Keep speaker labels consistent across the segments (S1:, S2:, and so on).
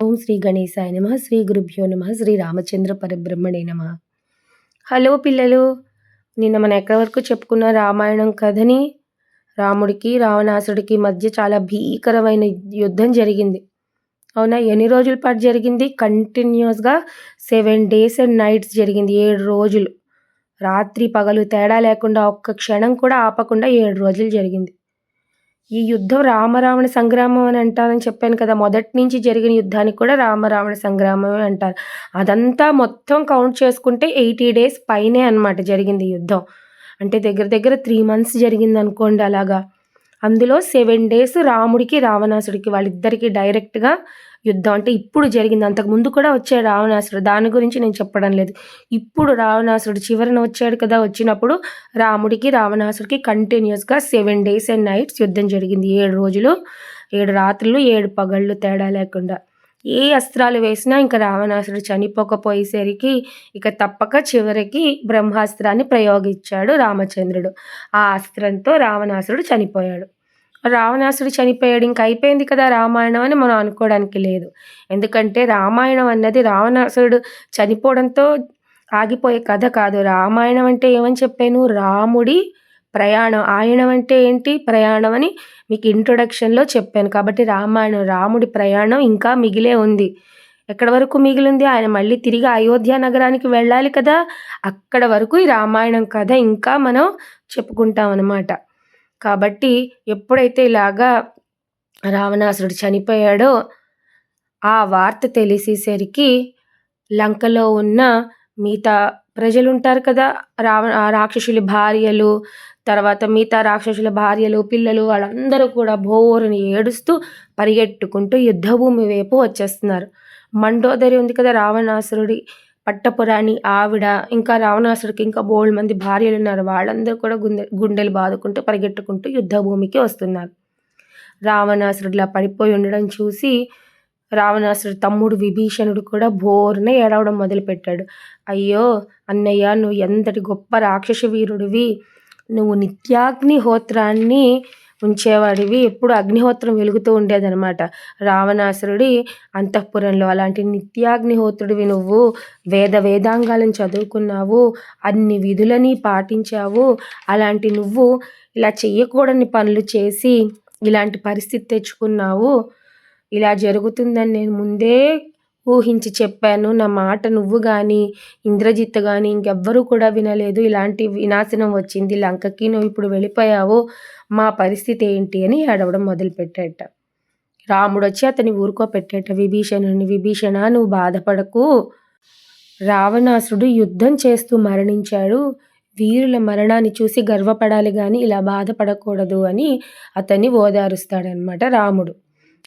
S1: ఓం శ్రీ గణేశాయ నమ శ్రీ గురుభ్యో నమ శ్రీ రామచంద్ర పరబ్రహ్మణే నమ. హలో పిల్లలు నిన్న మనం ఎక్కడి వరకు చెప్పుకున్న రామాయణం కథని? రాముడికి రావణాసుడికి మధ్య చాలా భీకరమైన యుద్ధం జరిగింది. అవునా? ఎన్ని రోజుల పాటు జరిగింది? కంటిన్యూస్గా సెవెన్ డేస్ అండ్ నైట్స్ జరిగింది ఏడు రోజులు. రాత్రి పగలు తేడా లేకుండా ఒక్క క్షణం కూడా ఆపకుండా ఏడు రోజులు జరిగింది. ఈ యుద్ధం రామరావణ సంగ్రామం అని అంటారని చెప్పాను కదా. మొదటి నుంచి జరిగిన యుద్ధానికి కూడా రామరావణ సంగ్రామం అంటారు. అదంతా మొత్తం కౌంట్ చేసుకుంటే ఎయిటీ డేస్ పైనే అనమాట జరిగింది యుద్ధం. అంటే దగ్గర దగ్గర త్రీ మంత్స్ జరిగింది అనుకోండి అలాగా. అందులో సెవెన్ డేస్ రాముడికి రావణాసుడికి వాళ్ళిద్దరికి డైరెక్ట్గా యుద్ధం. అంటే ఇప్పుడు జరిగింది. అంతకుముందు కూడా వచ్చాడు రావణాసుడు. దాని గురించి నేను చెప్పడం లేదు. ఇప్పుడు రావణాసుడు చివరిన వచ్చాడు కదా వచ్చినప్పుడు రాముడికి రావణాసుడికి కంటిన్యూస్గా సెవెన్ డేస్ అండ్ నైట్స్ యుద్ధం జరిగింది. ఏడు రోజులు ఏడు రాత్రులు ఏడు పగళ్ళు తేడా లేకుండా. ఏ అస్త్రాలు వేసినా ఇంకా రావణాసుడు చనిపోకపోయేసరికి ఇక తప్పక చివరికి బ్రహ్మాస్త్రాన్ని ప్రయోగించాడు రామచంద్రుడు. ఆ అస్త్రంతో రావణాసుడు చనిపోయాడు. రావణాసుడు చనిపోయాడు ఇంక అయిపోయింది కదా రామాయణం అని మనం అనుకోవడానికి లేదు. ఎందుకంటే రామాయణం అన్నది రావణాసుడు చనిపోవడంతో ఆగిపోయే కథ కాదు. రామాయణం అంటే ఏమని చెప్పాను? రాముడి ప్రయాణం ఆయనం అంటే ఏంటి? ప్రయాణం అని మీకు ఇంట్రొడక్షన్లో చెప్పాను. కాబట్టి రామాయణం రాముడి ప్రయాణం ఇంకా మిగిలే ఉంది. ఎక్కడి వరకు మిగిలింది? ఆయన మళ్ళీ తిరిగి అయోధ్య నగరానికి వెళ్ళాలి కదా? అక్కడ వరకు ఈ రామాయణం కథ ఇంకా మనం చెప్పుకుంటాం అనమాట కాబట్టి ఎప్పుడైతే ఇలాగా రావణాసురుడు చనిపోయాడో ఆ వార్త తెలిసేసరికి లంకలో ఉన్న మిగతా ప్రజలు ఉంటారు కదా? రావ రాక్షసుల భార్యలు తర్వాత మిగతా రాక్షసుల భార్యలు పిల్లలు వాళ్ళందరూ కూడా బోరుని ఏడుస్తూ పరిగెట్టుకుంటూ యుద్ధభూమి వైపు వచ్చేస్తున్నారు. మండోదరి ఉంది కదా రావణాసురుడి పట్టపురాణి ఆవిడ. ఇంకా రావణాసుడికి ఇంకా బోల్డ్ మంది భార్యలు ఉన్నారు. వాళ్ళందరూ కూడా గుండె గుండెలు బాదుకుంటూ పరిగెట్టుకుంటూ యుద్ధభూమికి వస్తున్నారు. రావణాసురుడిలా పడిపోయి ఉండడం చూసి రావణాసురుడు తమ్ముడు విభీషణుడు కూడా బోర్న ఏడవడం మొదలుపెట్టాడు. అయ్యో అన్నయ్య నువ్వు ఎంతటి గొప్ప రాక్షస వీరుడివి. నువ్వు నిత్యాగ్నిహోత్రాన్ని ఉంచేవాడివి. ఎప్పుడు అగ్నిహోత్రం వెలుగుతూ ఉండేదనమాట రావణాసురుడి అంతఃపురంలో అలాంటి నిత్యాగ్నిహోత్రుడివి నువ్వు. వేద వేదాంగాలను చదువుకున్నావు. అన్ని విధులని పాటించావు. అలాంటి నువ్వు ఇలా చేయకూడని పనులు చేసి ఇలాంటి పరిస్థితి తెచ్చుకున్నావు. ఇలా జరుగుతుందని నేను ముందే ఊహించి చెప్పాను నా మాట నువ్వు కానీ ఇంద్రజిత్ కానీ ఇంకెవ్వరూ కూడా వినలేదు. ఇలాంటి వినాశనం వచ్చింది. లంకకి నువ్వు ఇప్పుడు వెళ్ళిపోయావు మా పరిస్థితి ఏంటి అని ఏడవడం మొదలుపెట్టాట. రాముడు వచ్చి అతని ఊరుకోపెట్టాట విభీషణుని విభీషణ నువ్వు బాధపడకు. రావణాసుడు యుద్ధం చేస్తూ మరణించాడు. వీరుల మరణాన్ని చూసి గర్వపడాలి కానీ ఇలా బాధపడకూడదు అని అతన్ని ఓదారుస్తాడనమాట రాముడు.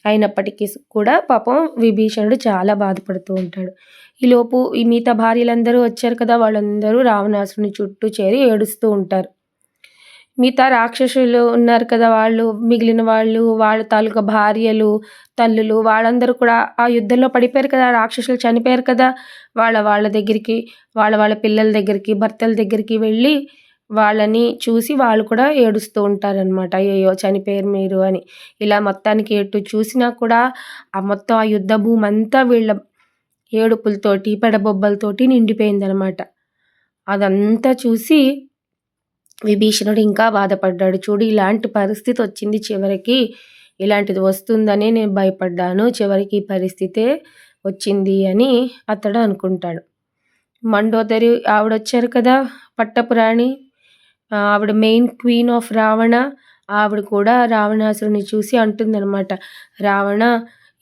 S1: అయినప్పటికీ కూడా పాపం విభీషణుడు చాలా బాధపడుతూ ఉంటాడు. ఈలోపు ఈ మిగతా భార్యలందరూ వచ్చారు కదా వాళ్ళందరూ రావణాసుని చుట్టూ చేరి ఏడుస్తూ ఉంటారు. మిగతా రాక్షసులు ఉన్నారు కదా వాళ్ళు మిగిలిన వాళ్ళు వాళ్ళ తాలూకా భార్యలు తల్లులు వాళ్ళందరూ కూడా ఆ యుద్ధంలో పడిపోయారు కదా రాక్షసులు చనిపోయారు కదా. వాళ్ళ వాళ్ళ దగ్గరికి వాళ్ళ వాళ్ళ పిల్లల దగ్గరికి భర్తల దగ్గరికి వెళ్ళి వాళ్ళని చూసి వాళ్ళు కూడా ఏడుస్తూ ఉంటారనమాట అయ్యయ్యో చనిపోయారు మీరు అని. ఇలా మొత్తానికి ఎటు చూసినా కూడా ఆ మొత్తం ఆ యుద్ధ భూమి అంతా వీళ్ళ ఏడుపులతోటి పెడబొబ్బలతోటి నిండిపోయిందనమాట అదంతా చూసి విభీషణుడు ఇంకా బాధపడ్డాడు. చూడు ఇలాంటి పరిస్థితి వచ్చింది చివరికి. ఇలాంటిది వస్తుందని నేను భయపడ్డాను. చివరికి ఈ పరిస్థితే వచ్చింది అని అతడు అనుకుంటాడు. మండోదరి ఆవిడ వచ్చారు కదా పట్టపురాణి? ఆవిడ మెయిన్ క్వీన్ ఆఫ్ రావణ ఆవిడ కూడా రావణాసురుని చూసి అంటుందన్నమాట. రావణ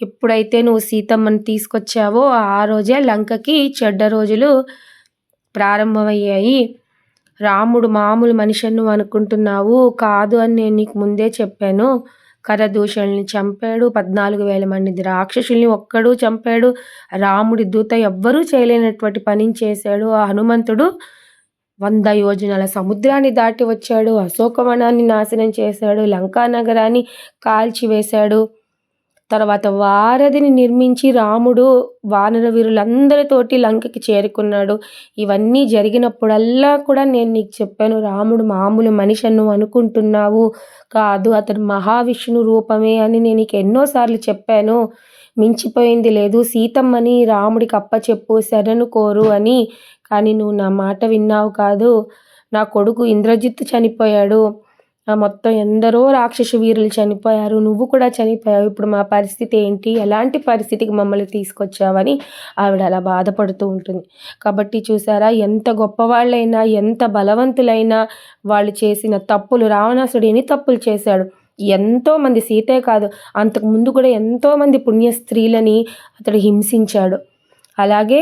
S1: ఎప్పుడైతే నువ్వు సీతమ్మని తీసుకొచ్చావో ఆ రోజే లంకకి చెడ్డ రోజులు ప్రారంభమయ్యాయి. రాముడు మామూలు మనిషిని నువ్వు అనుకుంటున్నావు కాదు అని నేను నీకు ముందే చెప్పాను. కరదూషణుల్ని చంపాడు పద్నాలుగు వేల మంది రాక్షసుల్ని ఒక్కడు చంపాడు. రాముడి దూత ఎవ్వరూ చేయలేనటువంటి పని చేశాడు. ఆ హనుమంతుడు వంద యోజనాల సముద్రాన్ని దాటి వచ్చాడు. అశోకవనాన్ని నాశనం చేశాడు. లంకా నగరాన్ని కాల్చివేశాడు తర్వాత వారధిని నిర్మించి రాముడు వానర వీరులందరితోటి లంకకి చేరుకున్నాడు. ఇవన్నీ జరిగినప్పుడల్లా కూడా నేను నీకు చెప్పాను. రాముడు మామూలు మనిషి నువ్వు అనుకుంటున్నావు కాదు. అతడు మహావిష్ణు రూపమే అని నేను నీకు ఎన్నోసార్లు చెప్పాను. మించిపోయింది లేదు. సీతమ్మని రాముడికి అప్పచెప్పు శరణు కోరు అని కానీ నువ్వు నా మాట విన్నావు కాదు. నా కొడుకు ఇంద్రజిత్ చనిపోయాడు. మొత్తం ఎందరో రాక్షస వీరులు చనిపోయారు. నువ్వు కూడా చనిపోయావు. ఇప్పుడు మా పరిస్థితి ఏంటి? ఎలాంటి పరిస్థితికి మమ్మల్ని తీసుకొచ్చావని ఆవిడ అలా బాధపడుతూ ఉంటుంది. కాబట్టి చూసారా ఎంత గొప్పవాళ్ళైనా ఎంత బలవంతులైనా వాళ్ళు చేసిన తప్పులు రావణాసుడు ఎన్ని తప్పులు చేశాడు? ఎంతోమంది సీతే కాదు అంతకుముందు కూడా ఎంతోమంది పుణ్య స్త్రీలని అతడు హింసించాడు. అలాగే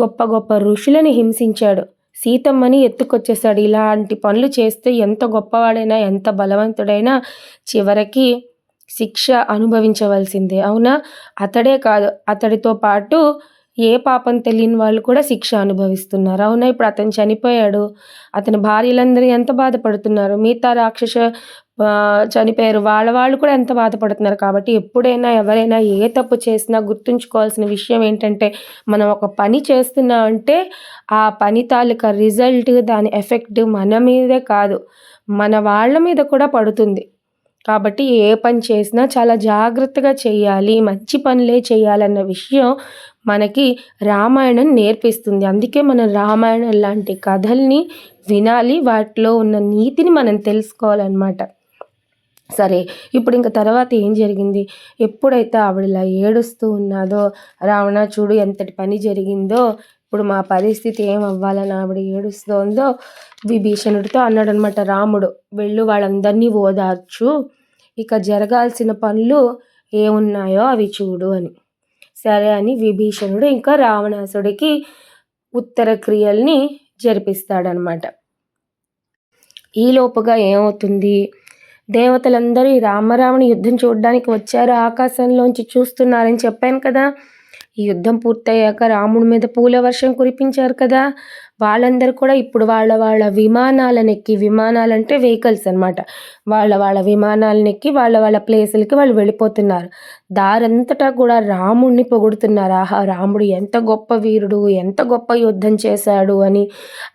S1: గొప్ప గొప్ప ఋషులని హింసించాడు. సీతమ్మని ఎత్తుకొచ్చేసాడు ఇలాంటి పనులు చేస్తే ఎంత గొప్పవాడైనా ఎంత బలవంతుడైనా చివరికి శిక్ష అనుభవించవలసిందే. అవునా? అతడే కాదు. అతడితో పాటు ఏ పాపం తెలియని వాళ్ళు కూడా శిక్ష అనుభవిస్తున్నారు. అవునా? ఇప్పుడు అతను చనిపోయాడు. అతని భార్యలందరూ ఎంత బాధపడుతున్నారు? మిగతా రాక్షస చనిపోయారు. వాళ్ళ వాళ్ళు కూడా ఎంత బాధపడుతున్నారు కాబట్టి ఎప్పుడైనా ఎవరైనా ఏ తప్పు చేసినా గుర్తుంచుకోవాల్సిన విషయం ఏంటంటే మనం ఒక పని చేస్తున్నా అంటే ఆ పని తాలూకా రిజల్ట్ దాని ఎఫెక్ట్ మన మీదే కాదు మన వాళ్ళ మీద కూడా పడుతుంది. కాబట్టి ఏ పని చేసినా చాలా జాగ్రత్తగా చేయాలి మంచి పనులే చేయాలన్న విషయం మనకి రామాయణం నేర్పిస్తుంది. అందుకే మనం రామాయణం లాంటి కథల్ని వినాలి వాటిలో ఉన్న నీతిని మనం తెలుసుకోవాలన్నమాట. సరే ఇప్పుడు ఇంక తర్వాత ఏం జరిగింది? ఎప్పుడైతే ఆవిడ ఇలా ఏడుస్తూ ఉన్నదో రావణ చూడు ఎంతటి పని జరిగిందో ఇప్పుడు మా పరిస్థితి ఏం అవ్వాలని ఆవిడ ఏడుస్తోందో విభీషణుడితో అన్నాడనమాట రాముడు వెళ్ళు వాళ్ళందరినీ ఓదార్చు. ఇక జరగాల్సిన పనులు ఏమున్నాయో అవి చూడు అని. సరే అని విభీషణుడు ఇంకా రావణాసుడికి ఉత్తర క్రియల్ని జరిపిస్తాడనమాట ఈలోపుగా ఏమవుతుంది? దేవతలందరూ ఈ రామరాముని యుద్ధం చూడడానికి వచ్చారు ఆకాశంలోంచి చూస్తున్నారని చెప్పాను కదా. ఈ యుద్ధం పూర్తయ్యాక రాముడి మీద పూల వర్షం కురిపించారు కదా. వాళ్ళందరూ కూడా ఇప్పుడు వాళ్ళ వాళ్ళ విమానాలను ఎక్కి విమానాలంటే వెహికల్స్ అనమాట వాళ్ళ వాళ్ళ విమానాలను ఎక్కి వాళ్ళ వాళ్ళ ప్లేసులకి వాళ్ళు వెళ్ళిపోతున్నారు. దారంతటా కూడా రాముడిని పొగుడుతున్నారు. ఆహా రాముడు ఎంత గొప్ప వీరుడు ఎంత గొప్ప యుద్ధం చేశాడు అని.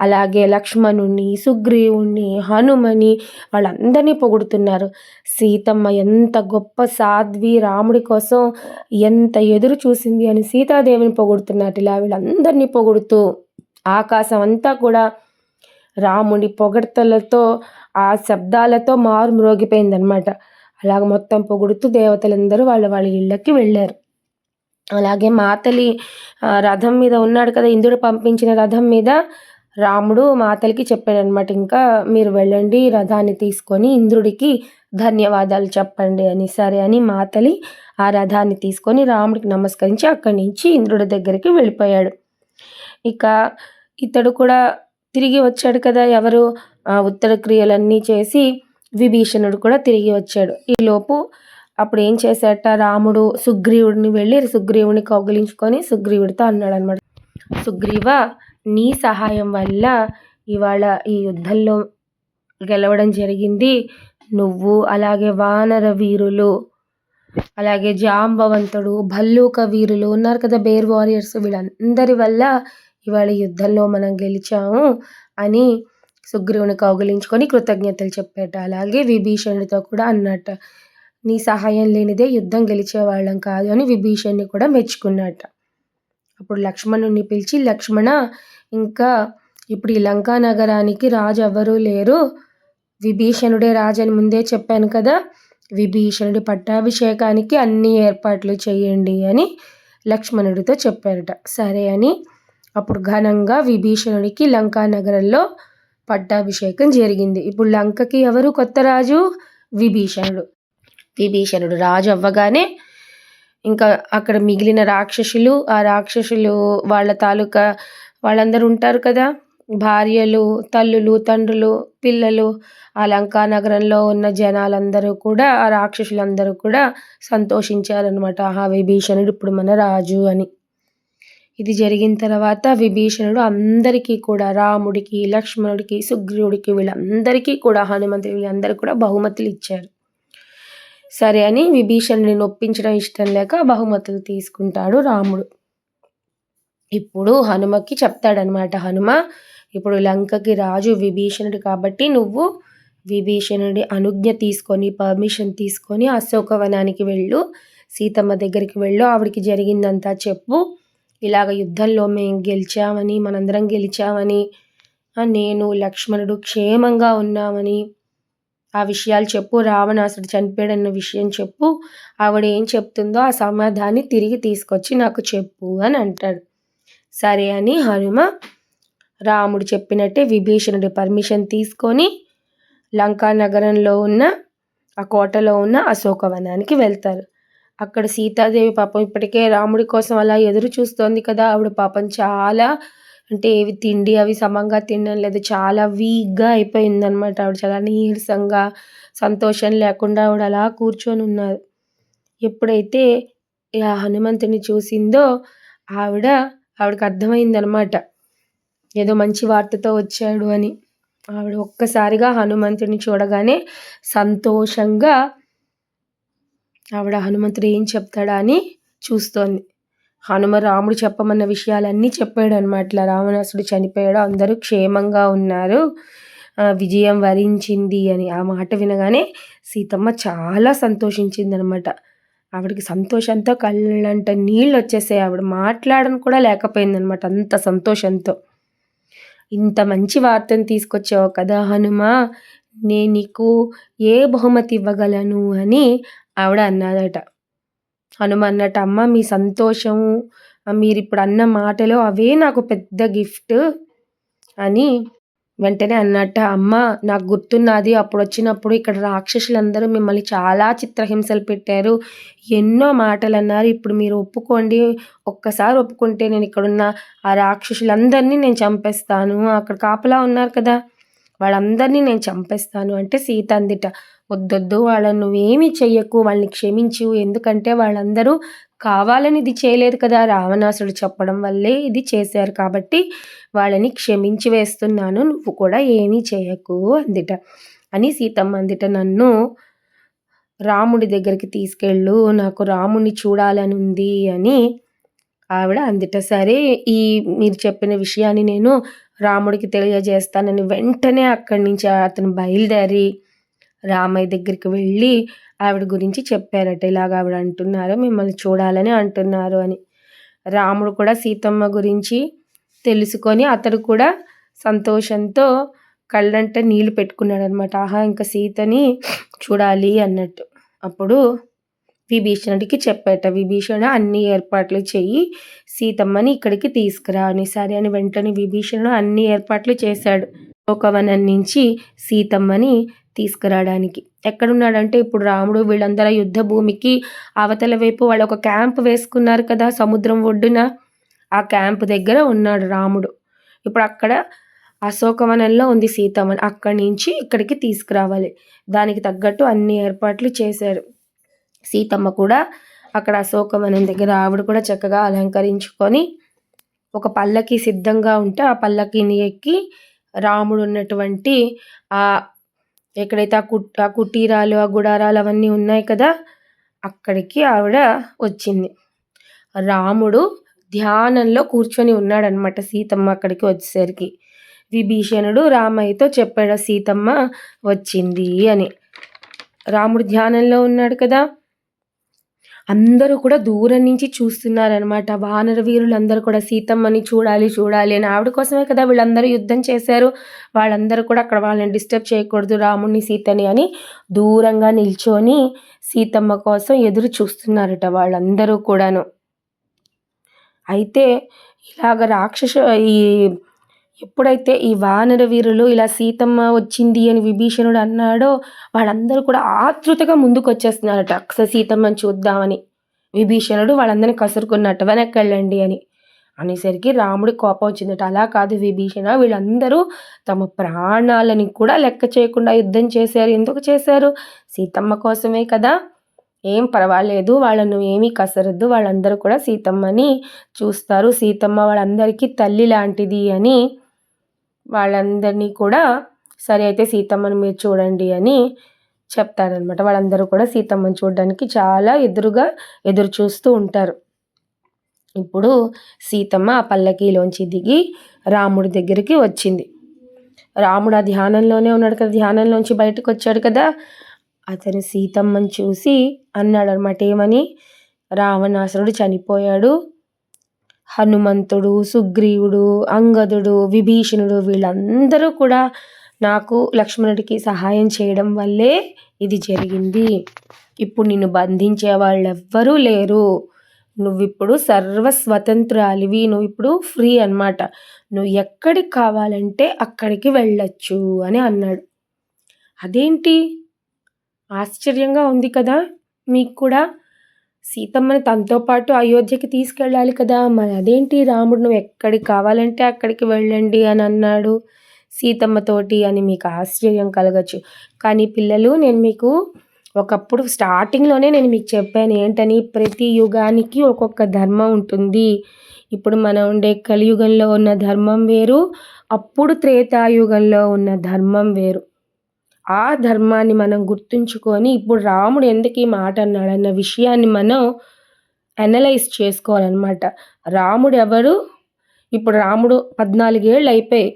S1: అలాగే లక్ష్మణుణ్ణి సుగ్రీవుణ్ణి హనుమని వాళ్ళందరినీ పొగుడుతున్నారు. సీతమ్మ ఎంత గొప్ప సాధ్వి రాముడి కోసం ఎంత ఎదురు చూసింది అని సీతాదేవిని పొగుడుతున్నారు ఇలా వీళ్ళందరినీ పొగుడుతూ ఆకాశం అంతా కూడా రాముడి పొగడ్తలతో ఆ శబ్దాలతో మారు మ్రోగిపోయిందనమాట అలాగ మొత్తం పొగుడుతూ దేవతలందరూ వాళ్ళ వాళ్ళ ఇళ్ళకి వెళ్ళారు. అలాగే మాతలి రథం మీద ఉన్నాడు కదా ఇంద్రుడు పంపించిన రథం మీద రాముడు మాతలికి చెప్పాడనమాట ఇంకా మీరు వెళ్ళండి రథాన్ని తీసుకొని ఇంద్రుడికి ధన్యవాదాలు చెప్పండి అని సరే అని మాతలి ఆ రథాన్ని తీసుకొని రాముడికి నమస్కరించి అక్కడి నుంచి ఇంద్రుడి దగ్గరికి వెళ్ళిపోయాడు. ఇక ఇతడు కూడా తిరిగి వచ్చాడు కదా ఎవరు? ఉత్తర క్రియలన్నీ చేసి విభీషణుడు కూడా తిరిగి వచ్చాడు. ఈలోపు అప్పుడు ఏం చేశాట రాముడు సుగ్రీవుడిని వెళ్ళి సుగ్రీవుని కౌగిలించుకొని సుగ్రీవుడితో అన్నాడు అనమాట సుగ్రీవ నీ సహాయం వల్ల ఇవాళ ఈ యుద్ధంలో గెలవడం జరిగింది. నువ్వు అలాగే వానర వీరులు అలాగే జాంబవంతుడు భల్లూక వీరులు ఉన్నారు కదా బేర్ వారియర్స్ వీళ్ళందరి వల్ల ఇవాళ యుద్ధంలో మనం గెలిచాము అని సుగ్రీవుని కౌగిలించుకొని కృతజ్ఞతలు చెప్పాట. అలాగే విభీషణుడితో కూడా అన్నట నీ సహాయం లేనిదే యుద్ధం గెలిచేవాళ్ళం కాదు అని విభీషణ్ణి కూడా మెచ్చుకున్నట అప్పుడు లక్ష్మణుని పిలిచి లక్ష్మణ ఇంకా ఇప్పుడు ఈ లంకా నగరానికి రాజు ఎవరూ లేరు. విభీషణుడే రాజు అని ముందే చెప్పాను కదా. విభీషణుడి పట్టాభిషేకానికి అన్ని ఏర్పాట్లు చేయండి అని లక్ష్మణుడితో చెప్పారట. సరే అని అప్పుడు ఘనంగా విభీషణుడికి లంకా నగరంలో పట్టాభిషేకం జరిగింది. ఇప్పుడు లంకకి ఎవరు కొత్త రాజు? విభీషణుడు. విభీషణుడు రాజు అవ్వగానే ఇంకా అక్కడ మిగిలిన రాక్షసులు ఆ రాక్షసులు వాళ్ళ తాలూకా వాళ్ళందరూ ఉంటారు కదా? భార్యలు తల్లులు తండ్రులు పిల్లలు ఆ లంకా నగరంలో ఉన్న జనాలందరూ కూడా ఆ రాక్షసులందరూ కూడా సంతోషించారనమాట ఆహా విభీషణుడు ఇప్పుడు మన రాజు అని. ఇది జరిగిన తర్వాత విభీషణుడు అందరికీ కూడా రాముడికి లక్ష్మణుడికి సుగ్రీవుడికి వీళ్ళందరికీ కూడా హనుమంతుడి వీళ్ళందరికీ కూడా బహుమతులు ఇచ్చారు. సరే అని విభీషణుడిని నొప్పించడం ఇష్టం లేక బహుమతులు తీసుకుంటాడు రాముడు. ఇప్పుడు హనుమకి చెప్తాడనమాట హనుమ ఇప్పుడు లంకకి రాజు విభీషణుడు కాబట్టి నువ్వు విభీషణుడి అనుజ్ఞ తీసుకొని పర్మిషన్ తీసుకొని అశోకవనానికి వెళ్ళు సీతమ్మ దగ్గరికి వెళ్ళు ఆవిడికి జరిగిందంతా చెప్పు ఇలాగ యుద్ధంలో మేము గెలిచామని మనందరం గెలిచామని నేను లక్ష్మణుడు క్షేమంగా ఉన్నామని ఆ విషయాలు చెప్పు రావణాసుడు చనిపోయాడన్న విషయం చెప్పు ఆవిడ ఏం చెప్తుందో ఆ సమాధాన్ని తిరిగి తీసుకొచ్చి నాకు చెప్పు అని అంటాడు. సరే అని హనుమ రాముడు చెప్పినట్టే విభీషణుడి పర్మిషన్ తీసుకొని లంకా నగరంలో ఉన్న ఆ కోటలో ఉన్న అశోకవనానికి వెళ్తారు. అక్కడ సీతాదేవి పాపం ఇప్పటికే రాముడి కోసం అలా ఎదురు చూస్తోంది కదా. ఆవిడ పాపం చాలా అంటే ఏవి తిండి అవి సమంగా తినడం లేదు. చాలా వీక్గా అయిపోయిందనమాట ఆవిడ. చాలా నీరసంగా సంతోషం లేకుండా ఆవిడ అలా కూర్చొని ఉన్నారు. ఎప్పుడైతే ఆ హనుమంతుని చూసిందో ఆవిడ ఆవిడకి అర్థమైందనమాట ఏదో మంచి వార్తతో వచ్చాడు అని. ఆవిడ ఒక్కసారిగా హనుమంతుని చూడగానే సంతోషంగా ఆవిడ హనుమంతుడు ఏం చెప్తాడా అని చూస్తోంది. హనుమ రాముడు చెప్పమన్న విషయాలన్నీ చెప్పాడు అనమాట ఇట్లా రావణాసుడు చనిపోయాడు అందరూ క్షేమంగా ఉన్నారు విజయం వరించింది అని. ఆ మాట వినగానే సీతమ్మ చాలా సంతోషించింది అనమాట ఆవిడకి సంతోషంతో కళ్ళంట నీళ్ళు వచ్చేసాయి. ఆవిడ మాట్లాడని కూడా లేకపోయిందనమాట అంత సంతోషంతో. ఇంత మంచి వార్తను తీసుకొచ్చావు కదా హనుమ నేను నీకు ఏ బహుమతి ఇవ్వగలను అని ఆవిడ అన్నదట. హనుమ అన్నట అమ్మ మీ సంతోషం మీరు ఇప్పుడు అన్న మాటలు అవే నాకు పెద్ద గిఫ్ట్ అని వెంటనే అన్నట్ట అమ్మ నాకు గుర్తున్నది. అప్పుడు వచ్చినప్పుడు ఇక్కడ రాక్షసులందరూ మిమ్మల్ని చాలా చిత్రహింసలు పెట్టారు. ఎన్నో మాటలు అన్నారు ఇప్పుడు మీరు ఒప్పుకోండి. ఒక్కసారి ఒప్పుకుంటే నేను ఇక్కడున్న ఆ రాక్షసులందరినీ నేను చంపేస్తాను. అక్కడ కాపలా ఉన్నారు కదా. వాళ్ళందరినీ నేను చంపేస్తాను అంటే సీత అందిట. వద్దొద్దు వాళ్ళని నువ్వేమీ చెయ్యకు వాళ్ళని క్షమించు. ఎందుకంటే వాళ్ళందరూ కావాలని ఇది చేయలేదు కదా రావణాసుడు చెప్పడం వల్లే ఇది చేశారు కాబట్టి వాళ్ళని క్షమించి వేస్తున్నాను నువ్వు కూడా ఏమీ చేయకు అందిట. అని సీతమ్మ అందిట నన్ను రాముడి దగ్గరికి తీసుకెళ్ళు నాకు రాముడిని చూడాలని ఉంది అని ఆవిడ అందిట. సరే ఈ మీరు చెప్పిన విషయాన్ని నేను రాముడికి తెలియజేస్తానని వెంటనే అక్కడి నుంచి అతను బయలుదేరి రామయ్య దగ్గరికి వెళ్ళి ఆవిడ గురించి చెప్పారట. ఇలాగ ఆవిడ అంటున్నారు మిమ్మల్ని చూడాలని అంటున్నారు అని. రాముడు కూడా సీతమ్మ గురించి తెలుసుకొని అతడు కూడా సంతోషంతో కళ్ళంట నీళ్ళు పెట్టుకున్నాడు అనమాట ఆహా ఇంకా సీతని చూడాలి అన్నట్టు. అప్పుడు విభీషణుడికి చెప్పాట విభీషణ అన్ని ఏర్పాట్లు చేయి సీతమ్మని ఇక్కడికి తీసుకురా అని. సరే అని వెంటనే విభీషణుడు అన్ని ఏర్పాట్లు చేశాడు. ఒకవనం నుంచి సీతమ్మని తీసుకురావడానికి. ఎక్కడున్నాడంటే ఇప్పుడు రాముడు వీళ్ళందరూ యుద్ధ భూమికి అవతల వైపు వాళ్ళు ఒక క్యాంప్ వేసుకున్నారు కదా సముద్రం ఒడ్డున. ఆ క్యాంప్ దగ్గర ఉన్నాడు రాముడు. ఇప్పుడు అక్కడ అశోకవనంలో ఉంది సీతమ్మని అక్కడి నుంచి ఇక్కడికి తీసుకురావాలి. దానికి తగ్గట్టు అన్ని ఏర్పాట్లు చేశారు. సీతమ్మ కూడా అక్కడ అశోకవనం దగ్గర ఆవిడ కూడా చక్కగా అలంకరించుకొని ఒక పల్లకి సిద్ధంగా ఉంటే ఆ పల్లకిని ఎక్కి రాముడు ఉన్నటువంటి ఆ ఎక్కడైతే ఆ కుట్ ఆ కుటీరాలు ఆ గుడారాలు అవన్నీ ఉన్నాయి కదా అక్కడికి ఆవిడ వచ్చింది. రాముడు ధ్యానంలో కూర్చొని ఉన్నాడనమాట సీతమ్మ అక్కడికి వచ్చేసరికి. విభీషణుడు రామయ్యతో చెప్పాడు సీతమ్మ వచ్చింది అని. రాముడు ధ్యానంలో ఉన్నాడు కదా అందరూ కూడా దూరం నుంచి చూస్తున్నారనమాట వానర వీరులందరూ కూడా సీతమ్మని చూడాలి చూడాలి అని ఆవిడ కోసమే కదా వీళ్ళందరూ యుద్ధం చేశారు. వాళ్ళందరూ కూడా అక్కడ వాళ్ళని డిస్టర్బ్ చేయకూడదు రాముని సీతని అని దూరంగా నిల్చొని సీతమ్మ కోసం ఎదురు చూస్తున్నారట వాళ్ళందరూ కూడాను. అయితే ఇలాగ రాక్షస ఈ ఎప్పుడైతే ఈ వానర వీరులు ఇలా సీతమ్మ వచ్చింది అని విభీషణుడు అన్నాడో వాళ్ళందరూ కూడా ఆతృతగా ముందుకు వచ్చేస్తున్నారట అక్స సీతమ్మని చూద్దామని. విభీషణుడు వాళ్ళందరినీ కసురుకున్నట్టు వెనక్కి వెళ్ళండి అని. అనేసరికి రాముడి కోపం వచ్చిందట. అలా కాదు విభీషణ వీళ్ళందరూ తమ ప్రాణాలని కూడా లెక్క చేయకుండా యుద్ధం చేశారు. ఎందుకు చేశారు? సీతమ్మ కోసమే కదా. ఏం పర్వాలేదు వాళ్ళను ఏమీ కసరద్దు. వాళ్ళందరూ కూడా సీతమ్మని చూస్తారు. సీతమ్మ వాళ్ళందరికీ తల్లి లాంటిది అని వాళ్ళందరినీ కూడా సరే అయితే సీతమ్మని మీరు చూడండి అని చెప్తారనమాట వాళ్ళందరూ కూడా సీతమ్మని చూడడానికి చాలా ఎదురుగా ఎదురు చూస్తూ ఉంటారు. ఇప్పుడు సీతమ్మ ఆ పల్లకీలోంచి దిగి రాముడి దగ్గరికి వచ్చింది. రాముడు ఆ ధ్యానంలోనే ఉన్నాడు కదా ధ్యానంలోంచి బయటకు వచ్చాడు కదా. అతను సీతమ్మని చూసి అన్నాడు అనమాట ఏమని? రావణాసురుడు చనిపోయాడు హనుమంతుడు సుగ్రీవుడు అంగదుడు విభీషణుడు వీళ్ళందరూ కూడా నాకు లక్ష్మణుడికి సహాయం చేయడం వల్లే ఇది జరిగింది. ఇప్పుడు నిన్ను బంధించే వాళ్ళు ఎవ్వరూ లేరు. నువ్వు ఇప్పుడు సర్వస్వతంత్రాలివి నువ్వు ఇప్పుడు ఫ్రీ అనమాట నువ్వు ఎక్కడికి కావాలంటే అక్కడికి వెళ్ళొచ్చు అని అన్నాడు. అదేంటి? ఆశ్చర్యంగా ఉంది కదా మీకు కూడా. సీతమ్మని తనతో పాటు అయోధ్యకి తీసుకెళ్ళాలి కదా. మరి అదేంటి? రాముడు నువ్వు ఎక్కడికి కావాలంటే అక్కడికి వెళ్ళండి అని అన్నాడు సీతమ్మతోటి అని మీకు ఆశ్చర్యం కలగచ్చు. కానీ పిల్లలు నేను మీకు ఒకప్పుడు స్టార్టింగ్లోనే నేను మీకు చెప్పాను ఏంటని ప్రతి యుగానికి ఒక్కొక్క ధర్మం ఉంటుంది. ఇప్పుడు మనం ఉండే కలియుగంలో ఉన్న ధర్మం వేరు అప్పుడు త్రేతాయుగంలో ఉన్న ధర్మం వేరు. ఆ ధర్మాన్ని మనం గుర్తుంచుకొని ఇప్పుడు రాముడు ఎందుకు ఈ మాట అన్నాడన్న విషయాన్ని మనం అనలైజ్ చేసుకోవాలన్నమాట. రాముడు ఎవరు? ఇప్పుడు రాముడు పద్నాలుగేళ్ళు అయిపోయి.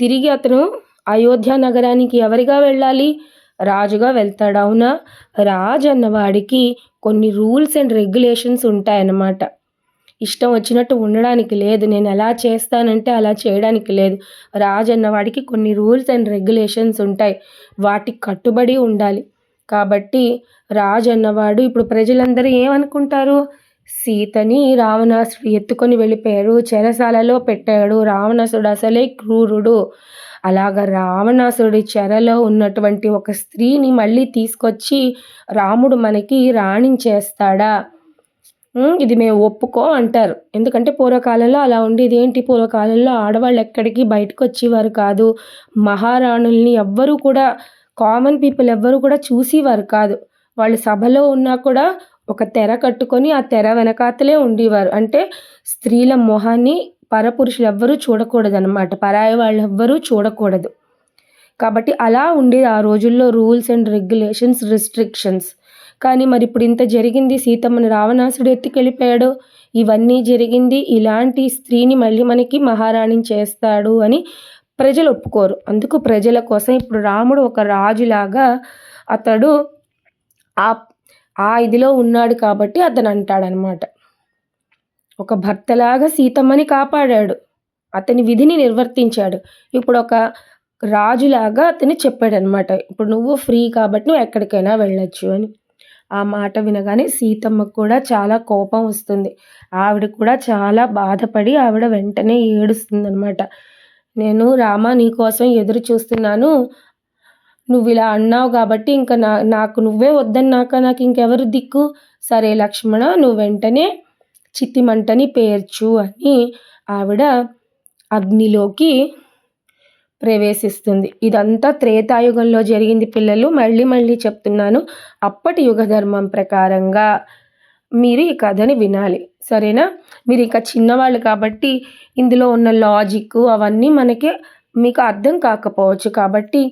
S1: తిరిగి అతను అయోధ్య నగరానికి ఎవరిగా వెళ్ళాలి? రాజుగా వెళ్తాడు అవునా? రాజు అన్నవాడికి కొన్ని రూల్స్ అండ్ రెగ్యులేషన్స్ ఉంటాయన్నమాట. ఇష్టం వచ్చినట్టు ఉండడానికి లేదు. నేను ఎలా చేస్తానంటే అలా చేయడానికి లేదు. రాజు అన్నవాడికి కొన్ని రూల్స్ అండ్ రెగ్యులేషన్స్ ఉంటాయి. వాటికి కట్టుబడి ఉండాలి. కాబట్టి రాజు అన్నవాడు ఇప్పుడు ప్రజలందరూ ఏమనుకుంటారు? సీతని రావణాసుడు ఎత్తుకొని వెళ్ళిపోయాడు. చెరసాలలో పెట్టాడు. రావణాసుడు అసలే క్రూరుడు. అలాగ రావణాసుడి చెరలో ఉన్నటువంటి ఒక స్త్రీని మళ్ళీ తీసుకొచ్చి రాముడు మనకి రాణించేస్తాడా? ఇది మేము ఒప్పుకో అంటారు. ఎందుకంటే పూర్వకాలంలో అలా ఉండేది ఏంటి? పూర్వకాలంలో ఆడవాళ్ళు ఎక్కడికి బయటకు వచ్చేవారు కాదు. మహారాణుల్ని ఎవ్వరూ కూడా కామన్ పీపుల్ ఎవ్వరూ కూడా చూసేవారు కాదు. వాళ్ళు సభలో ఉన్నా కూడా ఒక తెర కట్టుకొని ఆ తెర వెనకాతలే ఉండేవారు. అంటే స్త్రీల మొహాన్ని పరపురుషులు ఎవ్వరూ చూడకూడదు అనమాట పరాయి వాళ్ళు ఎవ్వరూ చూడకూడదు. కాబట్టి అలా ఉండేది ఆ రోజుల్లో రూల్స్ అండ్ రెగ్యులేషన్స్ రిస్ట్రిక్షన్స్ కానీ మరి ఇప్పుడు ఇంత జరిగింది సీతమ్మని రావణాసుడు ఎత్తుకెళ్ళిపోయాడు. ఇవన్నీ జరిగింది ఇలాంటి స్త్రీని మళ్ళీ మనకి మహారాణిని చేస్తాడు అని ప్రజలు ఒప్పుకోరు. అందుకు ప్రజల కోసం ఇప్పుడు రాముడు ఒక రాజులాగా అతడు ఆ ఆ ఇదిలో ఉన్నాడు కాబట్టి అతను అంటాడనమాట ఒక భర్తలాగా సీతమ్మని కాపాడాడు. అతని విధిని నిర్వర్తించాడు. ఇప్పుడు ఒక రాజులాగా అతని చెప్పాడనమాట. ఇప్పుడు నువ్వు ఫ్రీ కాబట్టి నువ్వు ఎక్కడికైనా వెళ్ళొచ్చు అని. ఆ మాట వినగానే సీతమ్మకు కూడా చాలా కోపం వస్తుంది. ఆవిడ కూడా చాలా బాధపడి ఆవిడ వెంటనే ఏడుస్తుందనమాట నేను రామ నీకోసం ఎదురు చూస్తున్నాను. నువ్వు ఇలా అన్నావు కాబట్టి ఇంకా నా నాకు నువ్వే వద్దన్నాక నాకు ఇంకెవరు దిక్కు? సరే లక్ష్మణ నువ్వు వెంటనే చిత్తిమంటని పేర్చు అని ఆవిడ అగ్నిలోకి ప్రవేశిస్తుంది. ఇదంతా త్రేతాయుగంలో జరిగింది పిల్లలు. మళ్ళీ మళ్ళీ చెప్తున్నాను. అప్పటి యుగ ధర్మం ప్రకారంగా మీరు ఈ కథని వినాలి. సరేనా? మీరు ఇంకా చిన్నవాళ్ళు కాబట్టి ఇందులో ఉన్న లాజిక్ అవన్నీ మనకి మీకు అర్థం కాకపోవచ్చు. కాబట్టి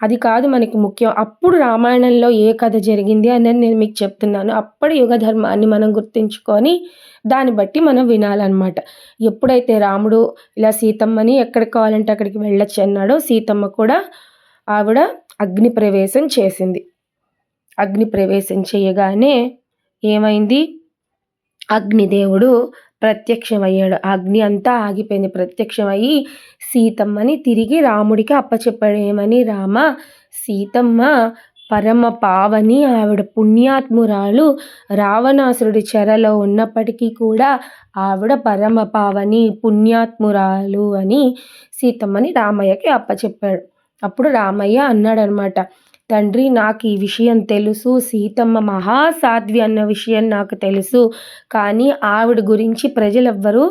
S1: అది కాదు మనకి ముఖ్యం. అప్పుడు రామాయణంలో ఏ కథ జరిగింది అనేది నేను మీకు చెప్తున్నాను. అప్పటి యుగ ధర్మాన్ని మనం గుర్తుంచుకొని దాన్ని బట్టి మనం వినాలన్నమాట. ఎప్పుడైతే రాముడు ఇలా సీతమ్మని ఎక్కడికి కావాలంటే అక్కడికి వెళ్ళొచ్చు అన్నాడో సీతమ్మ కూడా ఆవిడ అగ్ని ప్రవేశం చేసింది. అగ్ని ప్రవేశం చేయగానే ఏమైంది? అగ్నిదేవుడు ప్రత్యక్షమయ్యాడు. అగ్ని అంతా ఆగిపోయింది. ప్రత్యక్షమయ్యి సీతమ్మని తిరిగి రాముడికి అప్పచెప్పడేమని రామ సీతమ్మ పరమ పావని ఆవిడ పుణ్యాత్మురాలు రావణాసురుడి చెరలో ఉన్నప్పటికీ కూడా ఆవిడ పరమ పావని పుణ్యాత్మురాలు అని సీతమ్మని రామయ్యకి అప్పచెప్పాడు. అప్పుడు రామయ్య అన్నాడనమాట తండ్రి నాకు ఈ విషయం తెలుసు సీతమ్మ మహాసాధ్వి అన్న విషయం నాకు తెలుసు. కానీ ఆవిడ గురించి ప్రజలెవ్వరూ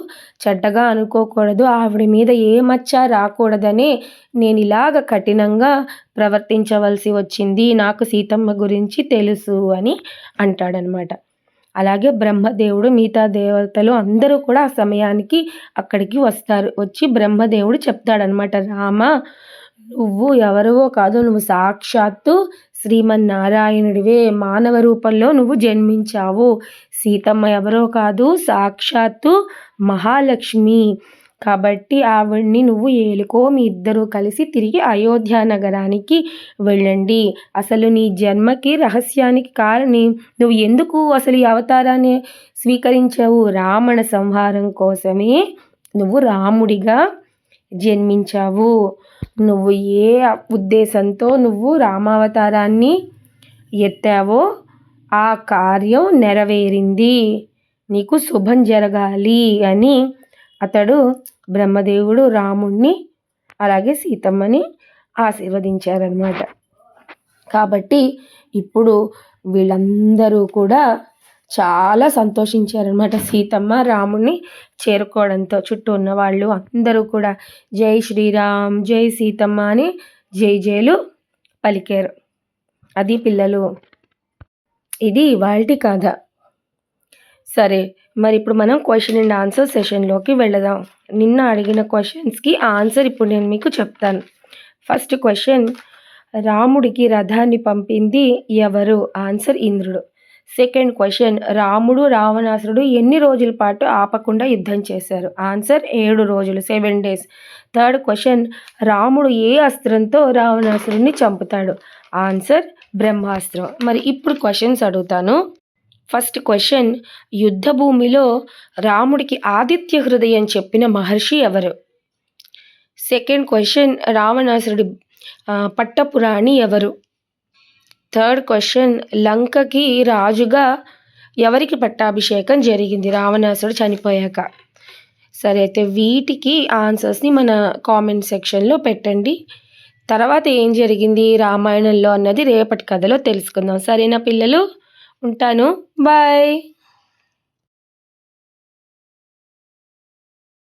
S1: చెడ్డగా అనుకోకూడదు. ఆవిడ మీద ఏ మచ్చ రాకూడదనే నేను ఇలాగ కఠినంగా ప్రవర్తించవలసి వచ్చింది. నాకు సీతమ్మ గురించి తెలుసు అని అంటాడనమాట. అలాగే బ్రహ్మదేవుడు మిగతా దేవతలు అందరూ కూడా ఆ సమయానికి అక్కడికి వస్తారు. వచ్చి బ్రహ్మదేవుడు చెప్తాడనమాట రామ నువ్వు ఎవరివో కాదు నువ్వు సాక్షాత్తు శ్రీమన్నారాయణుడివే. మానవ రూపంలో నువ్వు జన్మించావు. సీతమ్మ ఎవరో కాదు సాక్షాత్తు మహాలక్ష్మి. కాబట్టి ఆవిడ్ని నువ్వు ఏలుకో. మీ ఇద్దరూ కలిసి తిరిగి అయోధ్య నగరానికి వెళ్ళండి. అసలు నీ జన్మకి రహస్యానికి కారణి? నువ్వు ఎందుకు అసలు ఈ అవతారాన్ని స్వీకరించావు? రావణ సంహారం కోసమే నువ్వు రాముడిగా జన్మించావు. నువ్వు ఏ ఉద్దేశంతో నువ్వు రామావతారాన్ని ఎత్తావో ఆ కార్యం నెరవేరింది. నీకు శుభం జరగాలి అని అతడు బ్రహ్మదేవుడు రాముణ్ణి అలాగే సీతమ్మని ఆశీర్వదించారనమాట కాబట్టి ఇప్పుడు వీళ్ళందరూ కూడా చాలా సంతోషించారనమాట సీతమ్మ రాముణ్ణి చేరుకోవడంతో. చుట్టూ ఉన్న వాళ్ళు అందరూ కూడా జై శ్రీరామ్ జై సీతమ్మ అని జై జైలు పలికారు. అది పిల్లలు. ఇది ఇవాల్టి కథ. సరే మరి ఇప్పుడు మనం క్వశ్చన్ అండ్ ఆన్సర్ సెషన్లోకి వెళదాం. నిన్న అడిగిన క్వశ్చన్స్కి ఆన్సర్ ఇప్పుడు నేను మీకు చెప్తాను. ఫస్ట్ క్వశ్చన్ రాముడికి రథాన్ని పంపింది ఎవరు? ఆన్సర్ ఇంద్రుడు. Second question. రాముడు రావణాసురుడు ఎన్ని రోజుల పాటు ఆపకుండా యుద్ధం చేశారు? ఆన్సర్ ఏడు రోజులు సెవెన్ డేస్. Third question. రాముడు ఏ అస్త్రంతో రావణాసురుడిని చంపుతాడు? ఆన్సర్ బ్రహ్మాస్త్రం. మరి ఇప్పుడు క్వశ్చన్స్ అడుగుతాను. First question. యుద్ధ భూమిలో రాముడికి ఆదిత్య హృదయం చెప్పిన మహర్షి ఎవరు? Second question. రావణాసురుడి పట్టపురాణి ఎవరు? థర్డ్ క్వశ్చన్ లంకకి రాజుగా ఎవరికి పట్టాభిషేకం జరిగింది? రావణాసుడు చనిపోయాక. సరే అయితే వీటికి ఆన్సర్స్ని మన కామెంట్ సెక్షన్లో పెట్టండి. తర్వాత ఏం జరిగింది రామాయణంలో అన్నది రేపటి కథలో తెలుసుకుందాం. సరేనా పిల్లలు? ఉంటాను. బాయ్!